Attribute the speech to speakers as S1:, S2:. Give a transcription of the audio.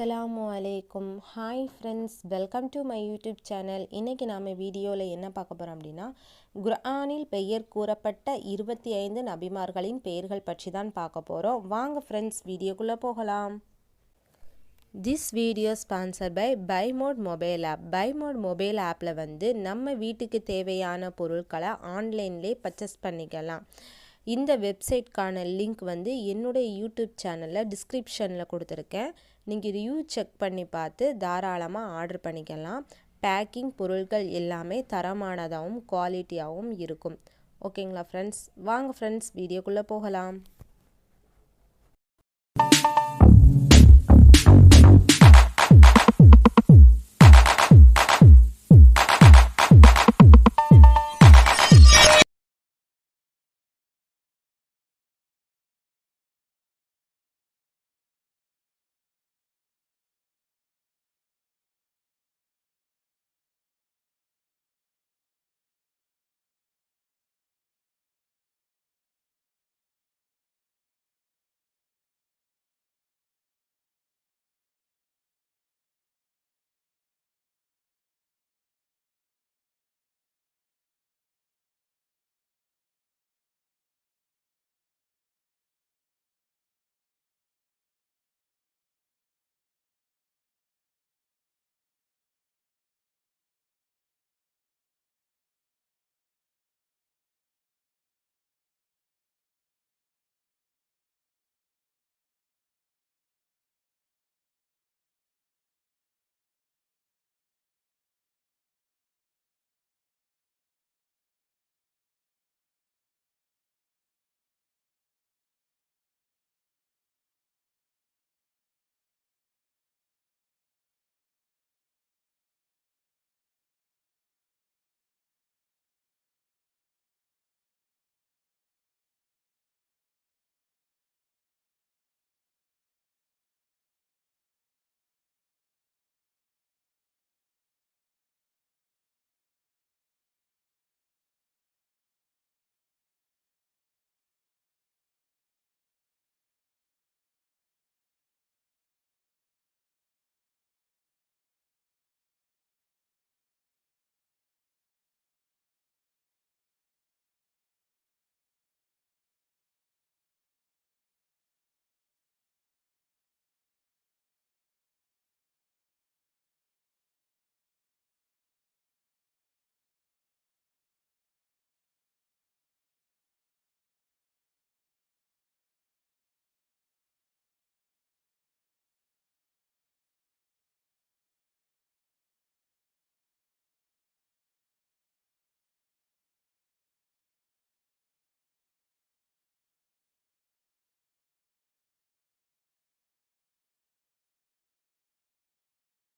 S1: அஸ்ஸலாமு அலைக்கும். Hi friends welcome to my YouTube channel. இன்றைக்கி நாம் வீடியோவில் என்ன பார்க்க போகிறோம் அப்படின்னா குர்ஆனில் பெயர் கூறப்பட்ட இருபத்தி ஐந்து நபிமார்களின் பெயர்கள் பற்றி தான் பார்க்க போகிறோம் வாங்க ஃப்ரெண்ட்ஸ் வீடியோக்குள்ளே போகலாம். This video sponsor by by mod mobile app by mod mobile ஆப்பில் வந்து நம்ம வீட்டுக்கு தேவையான பொருட்களை ஆன்லைன்லேயே பர்ச்சேஸ் பண்ணிக்கலாம். இந்த வெப்சைட்கான லிங்க் வந்து என்னுடைய யூடியூப் சேனலில் டிஸ்கிரிப்ஷனில் கொடுத்துருக்கேன். நீங்கள் ரிவ்யூ செக் பண்ணி பார்த்து தாராளமாக ஆர்டர் பண்ணிக்கலாம். பேக்கிங் பொருட்கள் எல்லாமே தரமானதாகவும் குவாலிட்டியாகவும் இருக்கும். ஓகேங்களா ஃப்ரெண்ட்ஸ் வாங்க ஃப்ரெண்ட்ஸ் வீடியோக்குள்ளே போகலாம்.